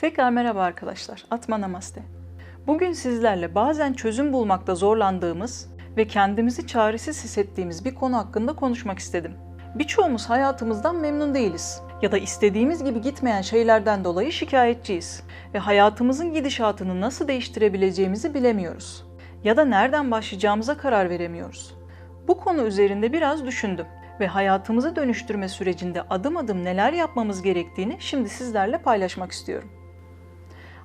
Tekrar merhaba arkadaşlar. Atma Namaste. Bugün sizlerle bazen çözüm bulmakta zorlandığımız ve kendimizi çaresiz hissettiğimiz bir konu hakkında konuşmak istedim. Birçoğumuz hayatımızdan memnun değiliz ya da istediğimiz gibi gitmeyen şeylerden dolayı şikayetçiyiz ve hayatımızın gidişatını nasıl değiştirebileceğimizi bilemiyoruz ya da nereden başlayacağımıza karar veremiyoruz. Bu konu üzerinde biraz düşündüm ve hayatımızı dönüştürme sürecinde adım adım neler yapmamız gerektiğini şimdi sizlerle paylaşmak istiyorum.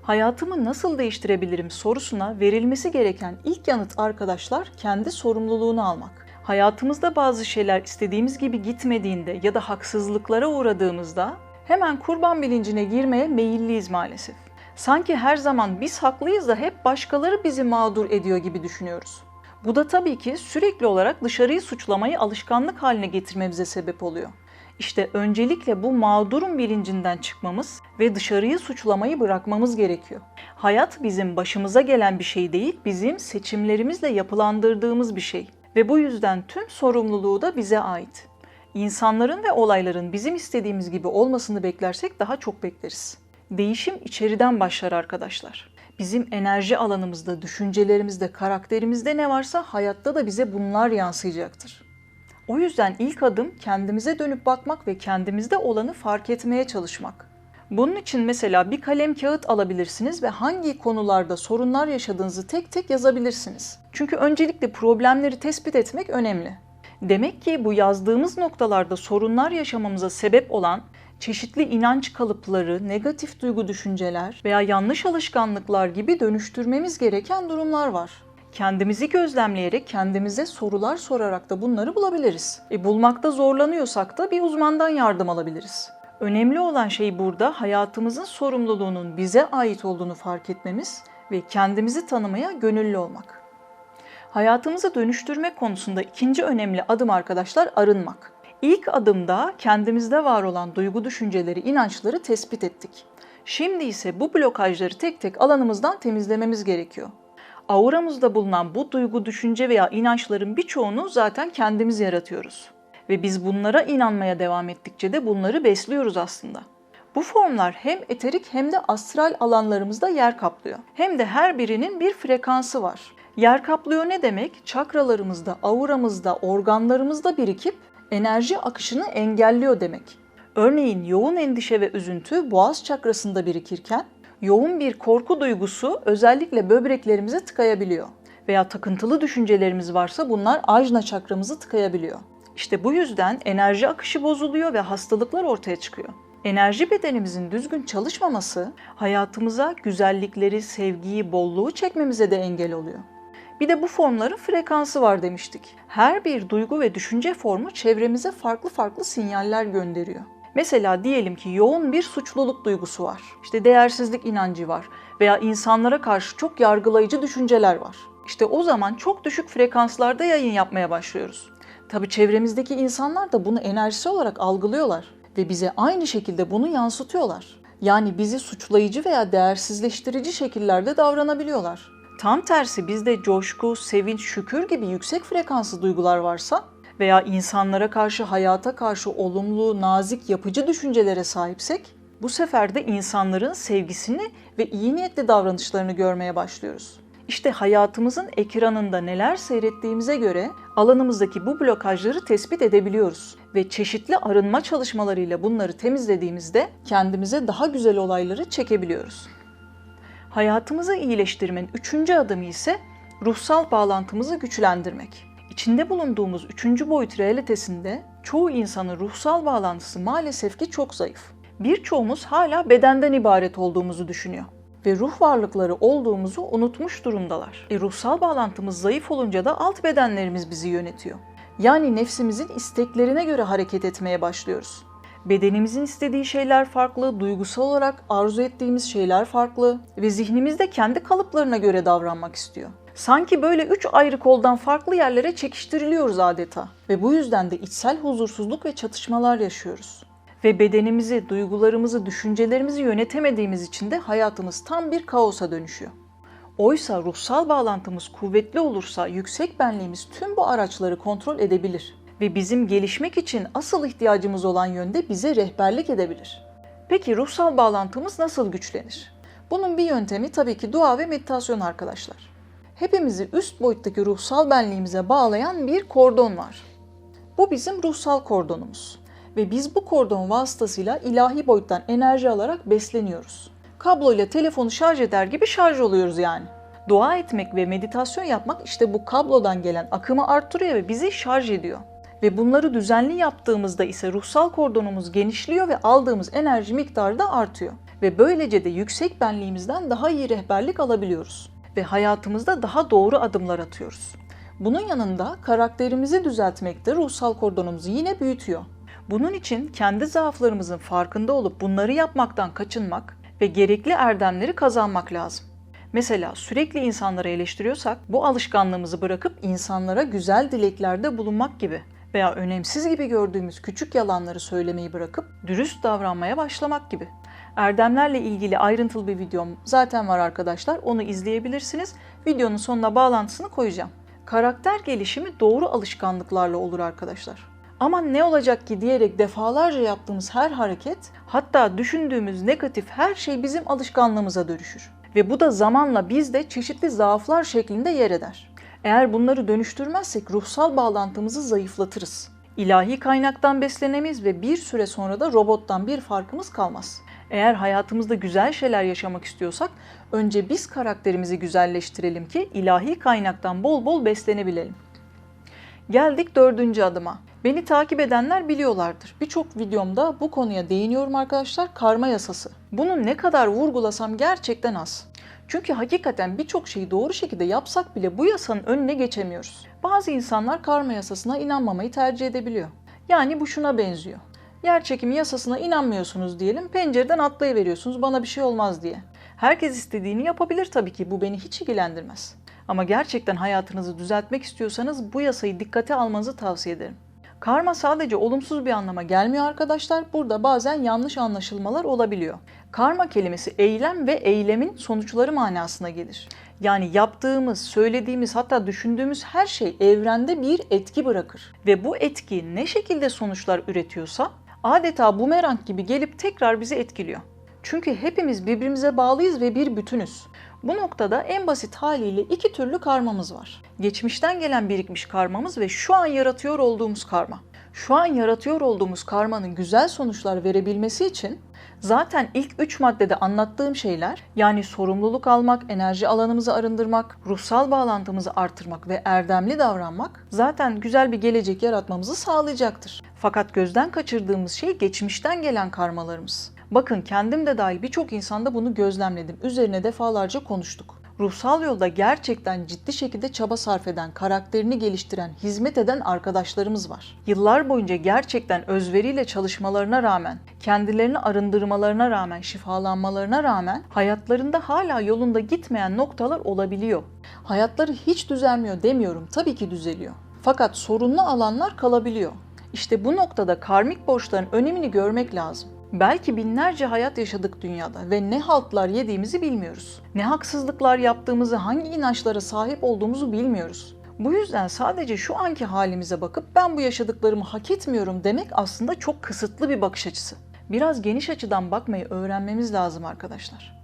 Hayatımı nasıl değiştirebilirim sorusuna verilmesi gereken ilk yanıt arkadaşlar kendi sorumluluğunu almak. Hayatımızda bazı şeyler istediğimiz gibi gitmediğinde ya da haksızlıklara uğradığımızda hemen kurban bilincine girmeye meyilliyiz maalesef. Sanki her zaman biz haklıyız da hep başkaları bizi mağdur ediyor gibi düşünüyoruz. Bu da tabii ki sürekli olarak dışarıyı suçlamayı alışkanlık haline getirmemize sebep oluyor. İşte öncelikle bu mağdurum bilincinden çıkmamız ve dışarıyı suçlamayı bırakmamız gerekiyor. Hayat bizim başımıza gelen bir şey değil, bizim seçimlerimizle yapılandırdığımız bir şey. Ve bu yüzden tüm sorumluluğu da bize ait. İnsanların ve olayların bizim istediğimiz gibi olmasını beklersek daha çok bekleriz. Değişim içeriden başlar arkadaşlar. Bizim enerji alanımızda, düşüncelerimizde, karakterimizde ne varsa hayatta da bize bunlar yansıyacaktır. O yüzden ilk adım kendimize dönüp bakmak ve kendimizde olanı fark etmeye çalışmak. Bunun için mesela bir kalem kağıt alabilirsiniz ve hangi konularda sorunlar yaşadığınızı tek tek yazabilirsiniz. Çünkü öncelikle problemleri tespit etmek önemli. Demek ki bu yazdığımız noktalarda sorunlar yaşamamıza sebep olan çeşitli inanç kalıpları, negatif duygu düşünceler veya yanlış alışkanlıklar gibi dönüştürmemiz gereken durumlar var. Kendimizi gözlemleyerek kendimize sorular sorarak da bunları bulabiliriz. E, bulmakta zorlanıyorsak da bir uzmandan yardım alabiliriz. Önemli olan şey burada hayatımızın sorumluluğunun bize ait olduğunu fark etmemiz ve kendimizi tanımaya gönüllü olmak. Hayatımızı dönüştürme konusunda ikinci önemli adım arkadaşlar arınmak. İlk adımda kendimizde var olan duygu düşünceleri, inançları tespit ettik. Şimdi ise bu blokajları tek tek alanımızdan temizlememiz gerekiyor. Auramızda bulunan bu duygu, düşünce veya inançların birçoğunu zaten kendimiz yaratıyoruz. Ve biz bunlara inanmaya devam ettikçe de bunları besliyoruz aslında. Bu formlar hem eterik hem de astral alanlarımızda yer kaplıyor. Hem de her birinin bir frekansı var. Yer kaplıyor ne demek? Çakralarımızda, auramızda, organlarımızda birikip enerji akışını engelliyor demek. Örneğin yoğun endişe ve üzüntü boğaz çakrasında birikirken yoğun bir korku duygusu özellikle böbreklerimize tıkayabiliyor. Veya takıntılı düşüncelerimiz varsa bunlar ajna çakramızı tıkayabiliyor. İşte bu yüzden enerji akışı bozuluyor ve hastalıklar ortaya çıkıyor. Enerji bedenimizin düzgün çalışmaması hayatımıza güzellikleri, sevgiyi, bolluğu çekmemize de engel oluyor. Bir de bu formların frekansı var demiştik. Her bir duygu ve düşünce formu çevremize farklı farklı sinyaller gönderiyor. Mesela diyelim ki yoğun bir suçluluk duygusu var. İşte değersizlik inancı var veya insanlara karşı çok yargılayıcı düşünceler var. İşte o zaman çok düşük frekanslarda yayın yapmaya başlıyoruz. Tabii çevremizdeki insanlar da bunu enerjisi olarak algılıyorlar ve bize aynı şekilde bunu yansıtıyorlar. Yani bizi suçlayıcı veya değersizleştirici şekillerde davranabiliyorlar. Tam tersi bizde coşku, sevinç, şükür gibi yüksek frekanslı duygular varsa veya insanlara karşı, hayata karşı olumlu, nazik, yapıcı düşüncelere sahipsek bu sefer de insanların sevgisini ve iyi niyetli davranışlarını görmeye başlıyoruz. İşte hayatımızın ekranında neler seyrettiğimize göre alanımızdaki bu blokajları tespit edebiliyoruz ve çeşitli arınma çalışmalarıyla bunları temizlediğimizde kendimize daha güzel olayları çekebiliyoruz. Hayatımızı iyileştirmenin üçüncü adımı ise ruhsal bağlantımızı güçlendirmek. İçinde bulunduğumuz üçüncü boyut realitesinde çoğu insanın ruhsal bağlantısı maalesef ki çok zayıf. Birçoğumuz hala bedenden ibaret olduğumuzu düşünüyor ve ruh varlıkları olduğumuzu unutmuş durumdalar. E, ruhsal bağlantımız zayıf olunca da alt bedenlerimiz bizi yönetiyor. Yani nefsimizin isteklerine göre hareket etmeye başlıyoruz. Bedenimizin istediği şeyler farklı, duygusal olarak arzu ettiğimiz şeyler farklı ve zihnimiz de kendi kalıplarına göre davranmak istiyor. Sanki böyle üç ayrı koldan farklı yerlere çekiştiriliyoruz adeta ve bu yüzden de içsel huzursuzluk ve çatışmalar yaşıyoruz. Ve bedenimizi, duygularımızı, düşüncelerimizi yönetemediğimiz için de hayatımız tam bir kaosa dönüşüyor. Oysa ruhsal bağlantımız kuvvetli olursa yüksek benliğimiz tüm bu araçları kontrol edebilir ve bizim gelişmek için asıl ihtiyacımız olan yönde bize rehberlik edebilir. Peki ruhsal bağlantımız nasıl güçlenir? Bunun bir yöntemi tabii ki dua ve meditasyon arkadaşlar. Hepimizi üst boyuttaki ruhsal benliğimize bağlayan bir kordon var. Bu bizim ruhsal kordonumuz ve biz bu kordon vasıtasıyla ilahi boyuttan enerji alarak besleniyoruz. Kabloyla telefonu şarj eder gibi şarj oluyoruz yani. Dua etmek ve meditasyon yapmak işte bu kablodan gelen akımı arttırıyor ve bizi şarj ediyor. Ve bunları düzenli yaptığımızda ise ruhsal kordonumuz genişliyor ve aldığımız enerji miktarı da artıyor. Ve böylece de yüksek benliğimizden daha iyi rehberlik alabiliyoruz. Ve hayatımızda daha doğru adımlar atıyoruz. Bunun yanında karakterimizi düzeltmek de ruhsal kordonumuzu yine büyütüyor. Bunun için kendi zaaflarımızın farkında olup bunları yapmaktan kaçınmak ve gerekli erdemleri kazanmak lazım. Mesela sürekli insanları eleştiriyorsak bu alışkanlığımızı bırakıp insanlara güzel dileklerde bulunmak gibi veya önemsiz gibi gördüğümüz küçük yalanları söylemeyi bırakıp dürüst davranmaya başlamak gibi. Erdemlerle ilgili ayrıntılı bir videom zaten var arkadaşlar. Onu izleyebilirsiniz. Videonun sonuna bağlantısını koyacağım. Karakter gelişimi doğru alışkanlıklarla olur arkadaşlar. Ama ne olacak ki diyerek defalarca yaptığımız her hareket, hatta düşündüğümüz negatif her şey bizim alışkanlığımıza dönüşür. Ve bu da zamanla bizde çeşitli zaaflar şeklinde yer eder. Eğer bunları dönüştürmezsek ruhsal bağlantımızı zayıflatırız. İlahi kaynaktan beslenemeyiz ve bir süre sonra da robottan bir farkımız kalmaz. Eğer hayatımızda güzel şeyler yaşamak istiyorsak önce biz karakterimizi güzelleştirelim ki ilahi kaynaktan bol bol beslenebilelim. Geldik dördüncü adıma. Beni takip edenler biliyorlardır. Birçok videomda bu konuya değiniyorum arkadaşlar. Karma yasası. Bunu ne kadar vurgulasam gerçekten az. Çünkü hakikaten birçok şeyi doğru şekilde yapsak bile bu yasanın önüne geçemiyoruz. Bazı insanlar karma yasasına inanmamayı tercih edebiliyor. Yani bu şuna benziyor. Yer çekimi yasasına inanmıyorsunuz diyelim, pencereden atlayıveriyorsunuz bana bir şey olmaz diye. Herkes istediğini yapabilir tabii ki, bu beni hiç ilgilendirmez. Ama gerçekten hayatınızı düzeltmek istiyorsanız bu yasayı dikkate almanızı tavsiye ederim. Karma sadece olumsuz bir anlama gelmiyor arkadaşlar. Burada bazen yanlış anlaşılmalar olabiliyor. Karma kelimesi eylem ve eylemin sonuçları manasına gelir. Yani yaptığımız, söylediğimiz hatta düşündüğümüz her şey evrende bir etki bırakır. Ve bu etki ne şekilde sonuçlar üretiyorsa adeta bumerang gibi gelip tekrar bizi etkiliyor. Çünkü hepimiz birbirimize bağlıyız ve bir bütünüz. Bu noktada en basit haliyle iki türlü karmamız var. Geçmişten gelen birikmiş karmamız ve şu an yaratıyor olduğumuz karma. Şu an yaratıyor olduğumuz karmanın güzel sonuçlar verebilmesi için zaten ilk üç maddede anlattığım şeyler yani sorumluluk almak, enerji alanımızı arındırmak, ruhsal bağlantımızı artırmak ve erdemli davranmak zaten güzel bir gelecek yaratmamızı sağlayacaktır. Fakat gözden kaçırdığımız şey geçmişten gelen karmalarımız. Bakın kendim de dahil birçok insanda bunu gözlemledim. Üzerine defalarca konuştuk. Ruhsal yolda gerçekten ciddi şekilde çaba sarf eden, karakterini geliştiren, hizmet eden arkadaşlarımız var. Yıllar boyunca gerçekten özveriyle çalışmalarına rağmen, kendilerini arındırmalarına rağmen, şifalanmalarına rağmen hayatlarında hala yolunda gitmeyen noktalar olabiliyor. Hayatları hiç düzelmiyor demiyorum, tabii ki düzeliyor. Fakat sorunlu alanlar kalabiliyor. İşte bu noktada karmik borçların önemini görmek lazım. Belki binlerce hayat yaşadık dünyada ve ne haltlar yediğimizi bilmiyoruz. Ne haksızlıklar yaptığımızı, hangi inançlara sahip olduğumuzu bilmiyoruz. Bu yüzden sadece şu anki halimize bakıp ben bu yaşadıklarımı hak etmiyorum demek aslında çok kısıtlı bir bakış açısı. Biraz geniş açıdan bakmayı öğrenmemiz lazım arkadaşlar.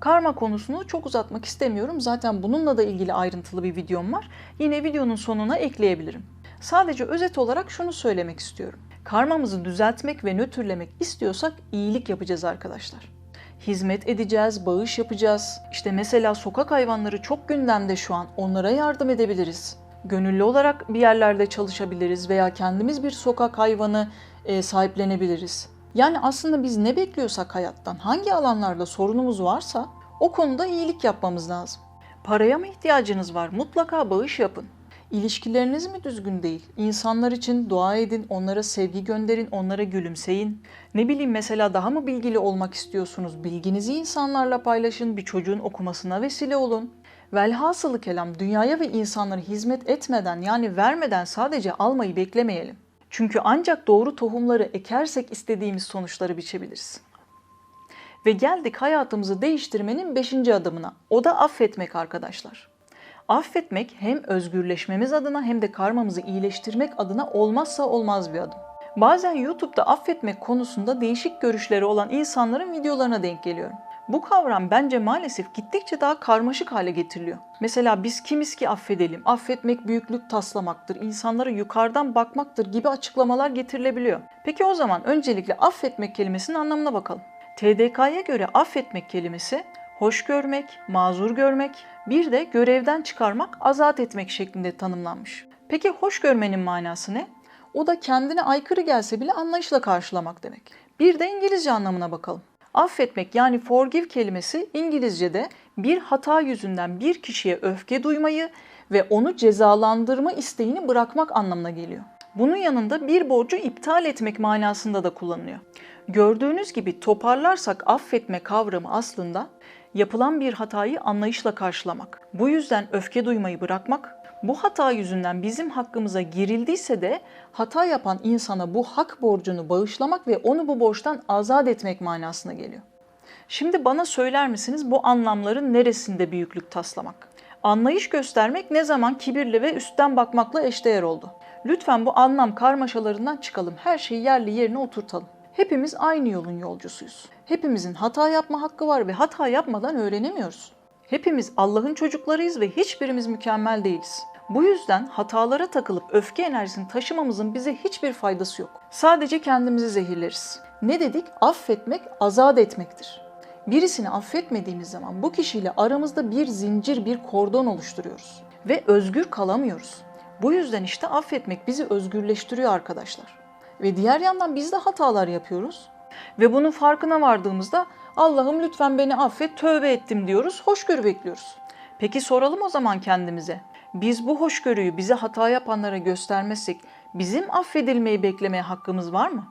Karma konusunu çok uzatmak istemiyorum. Zaten bununla da ilgili ayrıntılı bir videom var. Yine videonun sonuna ekleyebilirim. Sadece özet olarak şunu söylemek istiyorum. Karmamızı düzeltmek ve nötrlemek istiyorsak iyilik yapacağız arkadaşlar. Hizmet edeceğiz, bağış yapacağız. İşte mesela sokak hayvanları çok gündemde şu an. Onlara yardım edebiliriz. Gönüllü olarak bir yerlerde çalışabiliriz veya kendimiz bir sokak hayvanı e, sahiplenebiliriz. Yani aslında biz ne bekliyorsak hayattan, hangi alanlarda sorunumuz varsa o konuda iyilik yapmamız lazım. Paraya mı ihtiyacınız var? Mutlaka bağış yapın. İlişkileriniz mi düzgün değil? İnsanlar için dua edin, onlara sevgi gönderin, onlara gülümseyin. Ne bileyim mesela daha mı bilgili olmak istiyorsunuz? Bilginizi insanlarla paylaşın, bir çocuğun okumasına vesile olun. Velhasılı kelam dünyaya ve insanlara hizmet etmeden yani vermeden sadece almayı beklemeyelim. Çünkü ancak doğru tohumları ekersek istediğimiz sonuçları biçebiliriz. Ve geldik hayatımızı değiştirmenin beşinci adımına. O da affetmek arkadaşlar. Affetmek hem özgürleşmemiz adına hem de karmamızı iyileştirmek adına olmazsa olmaz bir adım. Bazen YouTube'da affetmek konusunda değişik görüşleri olan insanların videolarına denk geliyorum. Bu kavram bence maalesef gittikçe daha karmaşık hale getiriliyor. Mesela biz kimiz ki affedelim, affetmek büyüklük taslamaktır, insanlara yukarıdan bakmaktır gibi açıklamalar getirilebiliyor. Peki o zaman öncelikle affetmek kelimesinin anlamına bakalım. TDK'ya göre affetmek kelimesi hoş görmek, mazur görmek, bir de görevden çıkarmak, azat etmek şeklinde tanımlanmış. Peki hoş görmenin manası ne? O da kendine aykırı gelse bile anlayışla karşılamak demek. Bir de İngilizce anlamına bakalım. Affetmek yani forgive kelimesi İngilizce'de bir hata yüzünden bir kişiye öfke duymayı ve onu cezalandırma isteğini bırakmak anlamına geliyor. Bunun yanında bir borcu iptal etmek manasında da kullanılıyor. Gördüğünüz gibi toparlarsak affetme kavramı aslında yapılan bir hatayı anlayışla karşılamak. Bu yüzden öfke duymayı bırakmak, bu hata yüzünden bizim hakkımıza girildiyse de hata yapan insana bu hak borcunu bağışlamak ve onu bu borçtan azat etmek manasına geliyor. Şimdi bana söyler misiniz bu anlamların neresinde büyüklük taslamak? Anlayış göstermek ne zaman kibirle ve üstten bakmakla eşdeğer oldu? Lütfen bu anlam karmaşalarından çıkalım. Her şeyi yerli yerine oturtalım. Hepimiz aynı yolun yolcusuyuz. Hepimizin hata yapma hakkı var ve hata yapmadan öğrenemiyoruz. Hepimiz Allah'ın çocuklarıyız ve hiçbirimiz mükemmel değiliz. Bu yüzden hatalara takılıp öfke enerjisini taşımamızın bize hiçbir faydası yok. Sadece kendimizi zehirleriz. Ne dedik? Affetmek azat etmektir. Birisini affetmediğimiz zaman bu kişiyle aramızda bir zincir, bir kordon oluşturuyoruz ve özgür kalamıyoruz. Bu yüzden işte affetmek bizi özgürleştiriyor arkadaşlar. Ve diğer yandan biz de hatalar yapıyoruz. Ve bunun farkına vardığımızda Allah'ım lütfen beni affet, tövbe ettim diyoruz, hoşgörü bekliyoruz. Peki soralım o zaman kendimize. Biz bu hoşgörüyü bize hata yapanlara göstermezsek bizim affedilmeyi beklemeye hakkımız var mı?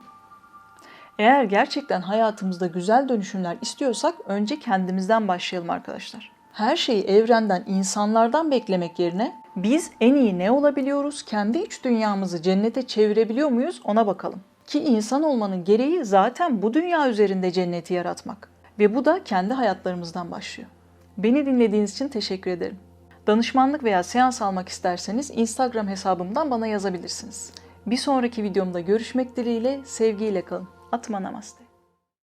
Eğer gerçekten hayatımızda güzel dönüşümler istiyorsak önce kendimizden başlayalım arkadaşlar. Her şeyi evrenden, insanlardan beklemek yerine biz en iyi ne olabiliyoruz, kendi iç dünyamızı cennete çevirebiliyor muyuz ona bakalım. Ki insan olmanın gereği zaten bu dünya üzerinde cenneti yaratmak. Ve bu da kendi hayatlarımızdan başlıyor. Beni dinlediğiniz için teşekkür ederim. Danışmanlık veya seans almak isterseniz Instagram hesabımdan bana yazabilirsiniz. Bir sonraki videomda görüşmek dileğiyle sevgiyle kalın. Atma namaste.